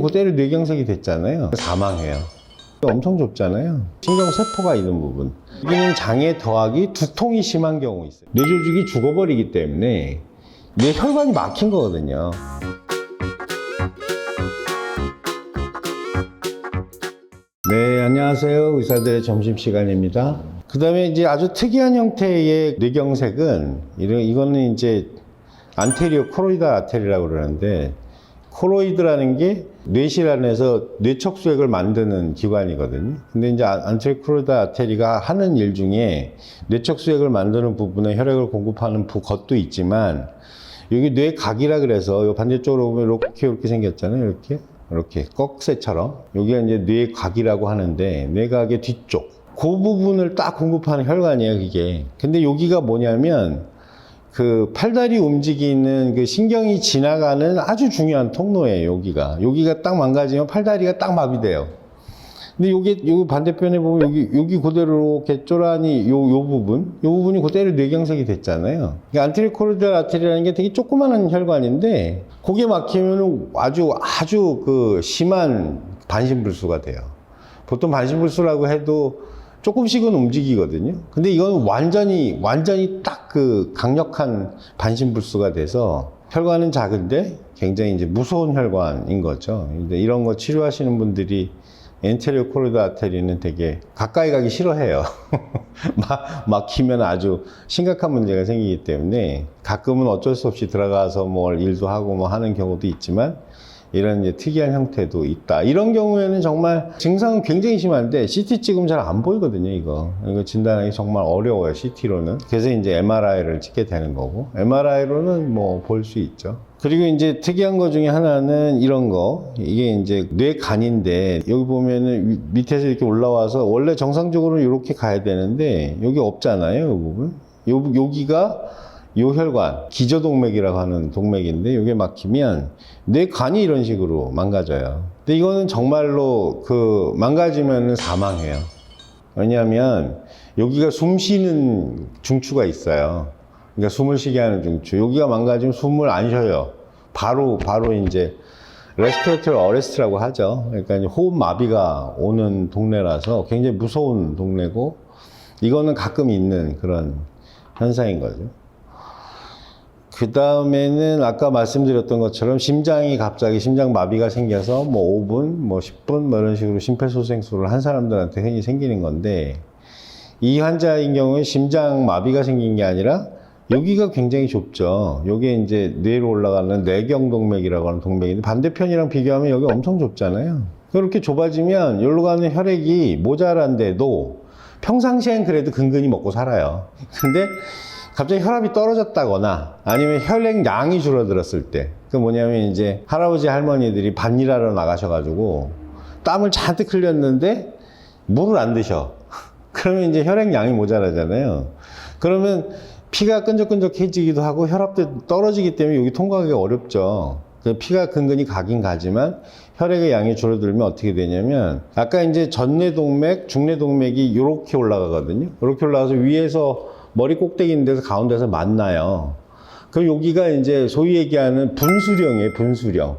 그대로 뇌경색이 됐잖아요. 사망해요. 엄청 좁잖아요. 신경세포가 있는 부분. 여기는 장애 더하기 두통이 심한 경우 있어요. 뇌조직이 죽어버리기 때문에 뇌 혈관이 막힌 거거든요. 네, 안녕하세요. 의사들의 점심시간입니다. 그 다음에 이제 아주 특이한 형태의 뇌경색은, 이거는 이제 안테리오 코로이드 아테리라고 그러는데, 코로이드라는 게 뇌실 안에서 뇌척수액을 만드는 기관이거든요. 근데 이제 아- 코로이드 아테리가 하는 일 중에 뇌척수액을 만드는 부분에 혈액을 공급하는 부- 것도 있지만, 여기 뇌각이라 그래서 요 반대쪽으로 보면 이렇게 이렇게 생겼잖아요. 이렇게. 이렇게 꺽쇠처럼 여기가 이제 뇌각이라고 하는데 뇌각의 뒤쪽 그 부분을 딱 공급하는 혈관이에요 그게 근데 여기가 뭐냐면 그 팔다리 움직이는 그 신경이 지나가는 아주 중요한 통로예요 여기가 여기가 딱 망가지면 팔다리가 딱 마비돼요 근데 요게 요 반대편에 보면 여기 여기 그대로 이렇게 쪼라니 요 요 부분 요 부분이 그대로 뇌경색이 됐잖아요. 그러니까 안테리코르드 아테리라는 게 되게 조그마한 혈관인데 그게 막히면 아주 아주 그 심한 반신불수가 돼요. 보통 반신불수라고 해도 조금씩은 움직이거든요. 근데 이건 완전히 완전히 딱 그 강력한 반신불수가 돼서 혈관은 작은데 굉장히 이제 무서운 혈관인 거죠. 근데 이런 거 치료하시는 분들이 엔테리오 코리도 아테리는 되게 가까이 가기 싫어해요. 막, 막히면 아주 심각한 문제가 생기기 때문에 가끔은 어쩔 수 없이 들어가서 뭘 일도 하고 뭐 하는 경우도 있지만 이런 이제 특이한 형태도 있다. 이런 경우에는 정말 증상은 굉장히 심한데 CT 찍으면 잘 안 보이거든요, 이거. 이거 진단하기 정말 어려워요, CT로는. 그래서 이제 MRI를 찍게 되는 거고, MRI로는 뭐 볼 수 있죠. 그리고 이제 특이한 거 중에 하나는 이런 거. 이게 이제 뇌간인데, 여기 보면은 위- 밑에서 이렇게 올라와서 원래 정상적으로는 이렇게 가야 되는데, 여기 없잖아요, 이 부분. 요, 여기가 요 혈관, 기저동맥이라고 하는 동맥인데, 이게 막히면 뇌 간이 이런 식으로 망가져요. 근데 이거는 정말로 그 망가지면 사망해요. 왜냐하면 여기가 숨 쉬는 중추가 있어요. 그러니까 숨을 쉬게 하는 중추. 여기가 망가지면 숨을 안 쉬어요. 바로, 바로 이제 레스피레이터리 어레스트라고 하죠. 그러니까 호흡 마비가 오는 동네라서 굉장히 무서운 동네고, 이거는 가끔 있는 그런 현상인 거죠. 그 다음에는 아까 말씀드렸던 것처럼 심장이 갑자기 심장 마비가 생겨서 뭐 5분, 뭐 10분, 뭐 이런 식으로 심폐소생술을 한 사람들한테 흔히 생기는 건데 이 환자인 경우에 심장 마비가 생긴 게 아니라 여기가 굉장히 좁죠. 여기에 이제 뇌로 올라가는 뇌경동맥이라고 하는 동맥인데 반대편이랑 비교하면 여기 엄청 좁잖아요. 그렇게 좁아지면 여기로 가는 혈액이 모자란데도 평상시엔 그래도 근근히 먹고 살아요. 근데 갑자기 혈압이 떨어졌다거나 아니면 혈액 양이 줄어들었을 때, 그 뭐냐면 이제 할아버지 할머니들이 밭일하러 나가셔가지고 땀을 잔뜩 흘렸는데 물을 안 드셔. 그러면 이제 혈액 양이 모자라잖아요. 그러면 피가 끈적끈적해지기도 하고 혈압도 떨어지기 때문에 여기 통과하기 어렵죠. 그 피가 근근히 가긴 가지만 혈액의 양이 줄어들면 어떻게 되냐면 아까 이제 전뇌동맥, 중뇌동맥이 이렇게 올라가거든요. 이렇게 올라가서 위에서 머리 꼭대기인데서 가운데서 만나요. 그럼 여기가 이제 소위 얘기하는 분수령이에요, 분수령.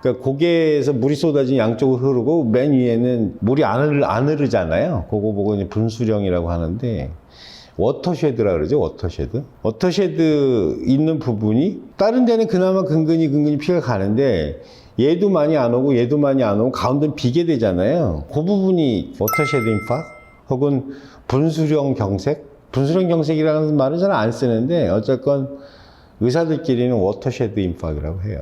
그러니까 고개에서 물이 쏟아진 양쪽으로 흐르고 맨 위에는 물이 안, 흐르, 안 흐르잖아요. 그거 보고 이제 분수령이라고 하는데 워터쉐드라 그러죠, 워터쉐드. 워터쉐드 있는 부분이 다른 데는 그나마 근근히 근근히 피가 가는데 얘도 많이 안 오고 얘도 많이 안 오고 가운데는 비게 되잖아요. 그 부분이 워터쉐드 인파 혹은 분수령 경색 분수령 경색이라는 말은 잘 안 쓰는데 어쨌건 의사들끼리는 워터쉐드 인파이라고 해요.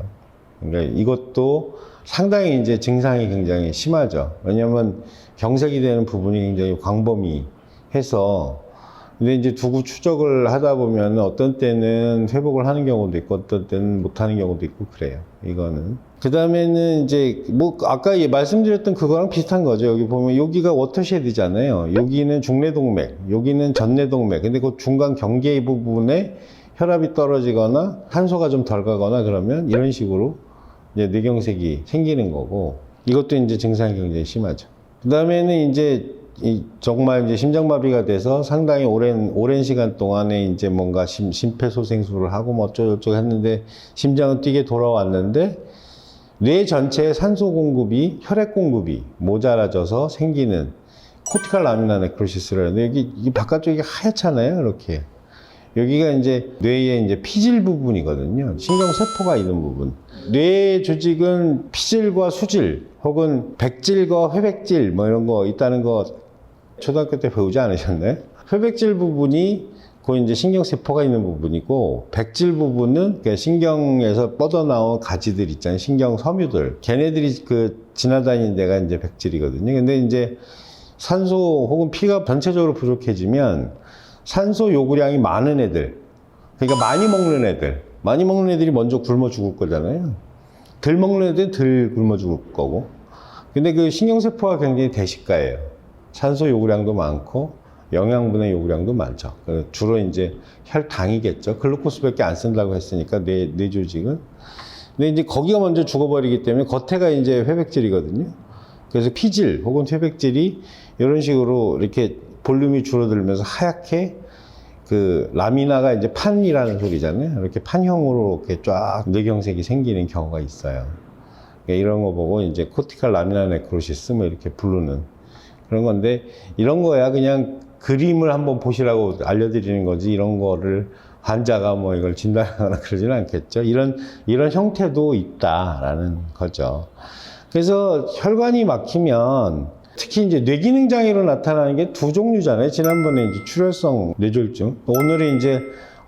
그러니까 이것도 상당히 이제 증상이 굉장히 심하죠. 왜냐하면 경색이 되는 부분이 굉장히 광범위해서 근데 이제 두고 추적을 하다 보면 어떤 때는 회복을 하는 경우도 있고 어떤 때는 못 하는 경우도 있고 그래요. 이거는. 그 다음에는 이제 뭐 아까 예, 말씀드렸던 그거랑 비슷한 거죠. 여기 보면 여기가 워터쉐드잖아요. 여기는 중뇌동맥, 여기는 전뇌동맥. 근데 그 중간 경계 부분에 혈압이 떨어지거나 산소가 좀 덜 가거나 그러면 이런 식으로 이제 뇌경색이 생기는 거고 이것도 이제 증상이 굉장히 심하죠. 그 다음에는 이제 이 정말 이제 심장마비가 돼서 상당히 오랜 오랜 시간 동안에 이제 뭔가 심, 심폐소생술을 하고 뭐 어쩌고저쩌고 했는데 심장은 뛰게 돌아왔는데 뇌 전체의 산소 공급이 혈액 공급이 모자라져서 생기는 코티칼 라미나 네크로시스라는 여기 이 바깥쪽이 하얗잖아요, 이렇게. 여기가 이제 뇌의 이제 피질 부분이거든요. 신경 세포가 있는 부분. 뇌 조직은 피질과 수질 혹은 백질과 회백질 뭐 이런 거 있다는 거 초등학교 때 배우지 않으셨나요? 회백질 부분이 그 이제 신경세포가 있는 부분이고 백질 부분은 그러니까 신경에서 뻗어나온 가지들 있잖아요. 신경 섬유들. 걔네들이 그 지나다니는 데가 이제 백질이거든요. 근데 이제 산소 혹은 피가 전체적으로 부족해지면 산소 요구량이 많은 애들, 그러니까 많이 먹는 애들, 많이 먹는 애들이 먼저 굶어 죽을 거잖아요. 덜 먹는 애들은 덜 굶어 죽을 거고. 근데 그 신경세포가 굉장히 대식가예요. 산소 요구량도 많고, 영양분의 요구량도 많죠. 그 주로 이제 혈당이겠죠. 글루코스밖에 안 쓴다고 했으니까 뇌, 뇌 조직은. 근데 이제 거기가 먼저 죽어버리기 때문에 겉에가 이제 회백질이거든요. 그래서 피질 혹은 회백질이 이런 식으로 이렇게 볼륨이 줄어들면서 하얗게 그 라미나가 이제 판이라는 소리잖아요. 이렇게 판형으로 이렇게 쫙 뇌경색이 생기는 경우가 있어요. 그러니까 이런 거 보고 이제 코티칼 라미나 네크로시스 뭐 이렇게 부르는 그런 건데 이런 거야 그냥 그림을 한번 보시라고 알려드리는 거지 이런 거를 환자가 뭐 이걸 진단하거나 그러지는 않겠죠. 이런 이런 형태도 있다라는 거죠. 그래서 혈관이 막히면 특히 이제 뇌기능 장애로 나타나는 게 두 종류잖아요. 지난번에 이제 출혈성 뇌졸중, 오늘은 이제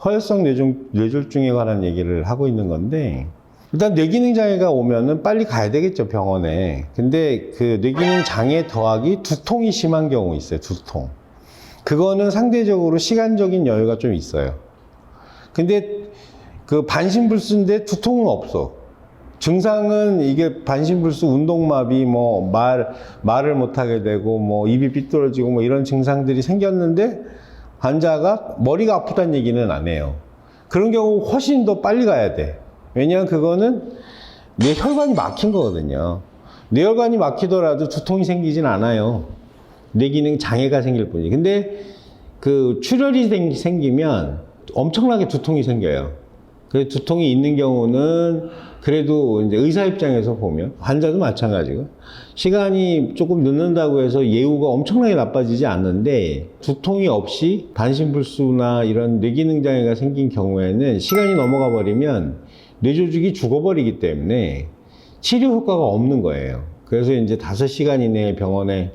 허혈성 뇌졸, 뇌졸중에 관한 얘기를 하고 있는 건데 일단 뇌기능 장애가 오면은 빨리 가야 되겠죠 병원에. 근데 그 뇌기능 장애 더하기 두통이 심한 경우 있어요. 두통. 그거는 상대적으로 시간적인 여유가 좀 있어요. 근데 그 반신불수인데 두통은 없어. 증상은 이게 반신불수 운동마비 뭐 말 말을 못하게 되고 뭐 입이 삐뚤어지고 뭐 이런 증상들이 생겼는데 환자가 머리가 아프다는 얘기는 안 해요. 그런 경우 훨씬 더 빨리 가야 돼. 왜냐하면 그거는 뇌 혈관이 막힌 거거든요. 뇌혈관이 막히더라도 두통이 생기진 않아요. 뇌 기능 장애가 생길 뿐이에요. 근데 그 출혈이 생- 생기면 엄청나게 두통이 생겨요. 그 두통이 있는 경우는 그래도 이제 의사 입장에서 보면 환자도 마찬가지고 시간이 조금 늦는다고 해서 예후가 엄청나게 나빠지지 않는데 두통이 없이 반신불수나 이런 뇌기능 장애가 생긴 경우에는 시간이 넘어가 버리면 뇌조직이 죽어버리기 때문에 치료 효과가 없는 거예요. 그래서 이제 다섯 시간 이내에 병원에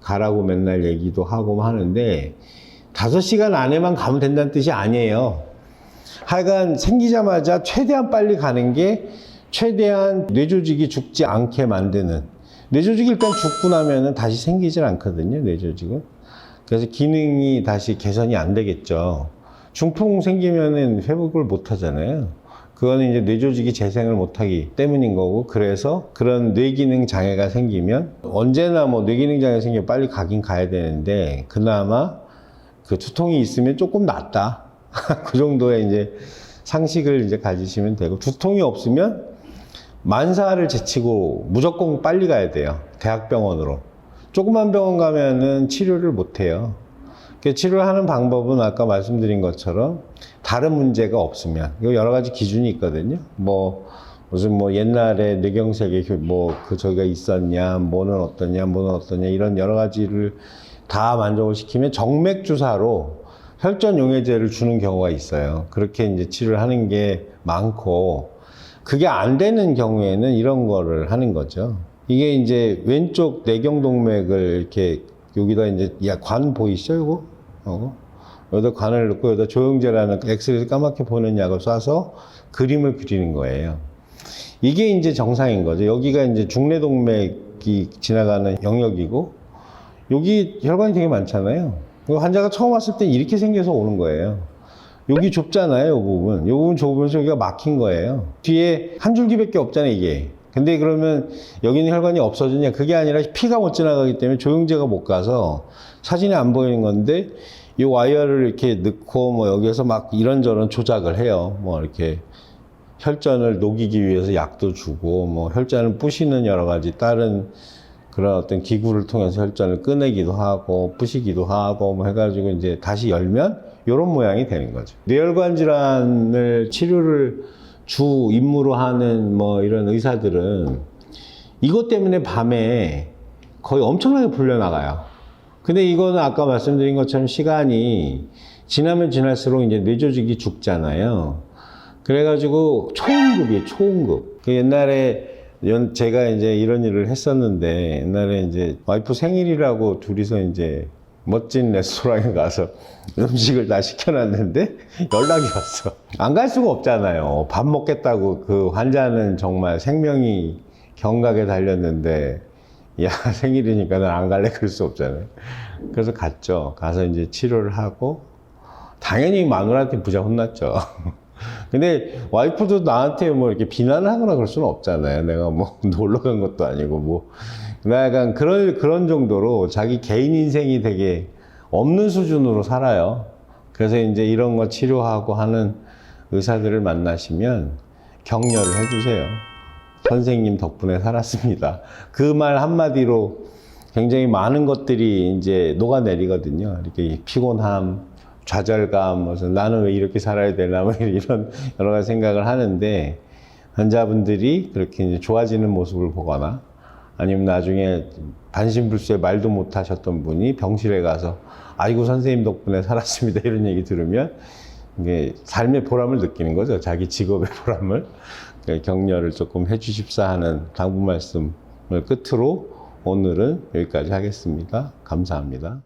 가라고 맨날 얘기도 하고 하는데 다섯 시간 안에만 가면 된다는 뜻이 아니에요. 하여간 생기자마자 최대한 빨리 가는 게 최대한 뇌조직이 죽지 않게 만드는. 뇌조직이 일단 죽고 나면은 다시 생기질 않거든요 뇌조직은. 그래서 기능이 다시 개선이 안 되겠죠. 중풍 생기면은 회복을 못 하잖아요. 그거는 이제 뇌조직이 재생을 못하기 때문인 거고 그래서 그런 뇌기능 장애가 생기면 언제나 뭐 뇌기능 장애 생기면 빨리 가긴 가야 되는데 그나마 그 두통이 있으면 조금 낫다 그 정도의 이제 상식을 이제 가지시면 되고 두통이 없으면 만사를 제치고 무조건 빨리 가야 돼요 대학병원으로. 조그만 병원 가면은 치료를 못 해요. 그 치료를 하는 방법은 아까 말씀드린 것처럼 다른 문제가 없으면. 이거 여러 가지 기준이 있거든요. 뭐 무슨 뭐 옛날에 뇌경색에 뭐그 저기가 있었냐 뭐는 어떠냐 뭐는 어떠냐 이런 여러 가지를 다 만족을 시키면 정맥 주사로 혈전 용해제를 주는 경우가 있어요. 그렇게 이제 치료를 하는 게 많고 그게 안 되는 경우에는 이런 거를 하는 거죠. 이게 이제 왼쪽 내경동맥을 이렇게 여기다 이제 야, 관 보이시죠? 이거? 어? 여기다 관을 넣고 여기다 조영제라는 엑스레이 까맣게 보이는 약을 쏴서 그림을 그리는 거예요. 이게 이제 정상인 거죠. 여기가 이제 중내동맥이 지나가는 영역이고 여기 혈관이 되게 많잖아요. 그 환자가 처음 왔을 때 이렇게 생겨서 오는 거예요. 여기 좁잖아요, 이 부분. 이 부분 좁으면서 여기가 막힌 거예요. 뒤에 한 줄기밖에 없잖아요, 이게. 근데 그러면 여기는 혈관이 없어지냐? 그게 아니라 피가 못 지나가기 때문에 조영제가 못 가서 사진에 안 보이는 건데 이 와이어를 이렇게 넣고 뭐 여기에서 막 이런저런 조작을 해요. 뭐 이렇게 혈전을 녹이기 위해서 약도 주고 뭐 혈전을 부시는 여러 가지 다른 그런 어떤 기구를 통해서 혈전을 꺼내기도 하고 부시기도 하고 뭐 해가지고 이제 다시 열면 이런 모양이 되는 거죠. 뇌혈관 질환을 치료를 주 임무로 하는 뭐 이런 의사들은 이것 때문에 밤에 거의 엄청나게 불려나가요. 근데 이거는 아까 말씀드린 것처럼 시간이 지나면 지날수록 이제 뇌조직이 죽잖아요. 그래가지고 초응급이에요, 초응급. 그 옛날에 연- 제가 이제 이런 일을 했었는데 옛날에 이제 와이프 생일이라고 둘이서 이제 멋진 레스토랑에 가서 음식을 다 시켜놨는데 연락이 왔어. 안 갈 수가 없잖아요. 밥 먹겠다고 그 환자는 정말 생명이 경각에 달렸는데 야 생일이니까 난 안 갈래 그럴 수 없잖아요. 그래서 갔죠. 가서 이제 치료를 하고 당연히 마누라한테 부자 혼났죠. 근데 와이프도 나한테 뭐 이렇게 비난을 하거나 그럴 수는 없잖아요. 내가 뭐 놀러 간 것도 아니고 뭐. 나 약간 그런, 그런 정도로 자기 개인 인생이 되게 없는 수준으로 살아요. 그래서 이제 이런 거 치료하고 하는 의사들을 만나시면 격려를 해주세요. 선생님 덕분에 살았습니다. 그 말 한마디로 굉장히 많은 것들이 이제 녹아내리거든요. 이렇게 피곤함, 좌절감, 무슨 나는 왜 이렇게 살아야 되나, 뭐 이런 여러 가지 생각을 하는데, 환자분들이 그렇게 좋아지는 모습을 보거나, 아니면 나중에 반신불수에 말도 못 하셨던 분이 병실에 가서, 아이고, 선생님 덕분에 살았습니다. 이런 얘기 들으면, 이게 삶의 보람을 느끼는 거죠. 자기 직업의 보람을. 그러니까 격려를 조금 해주십사 하는 당부 말씀을 끝으로 오늘은 여기까지 하겠습니다. 감사합니다.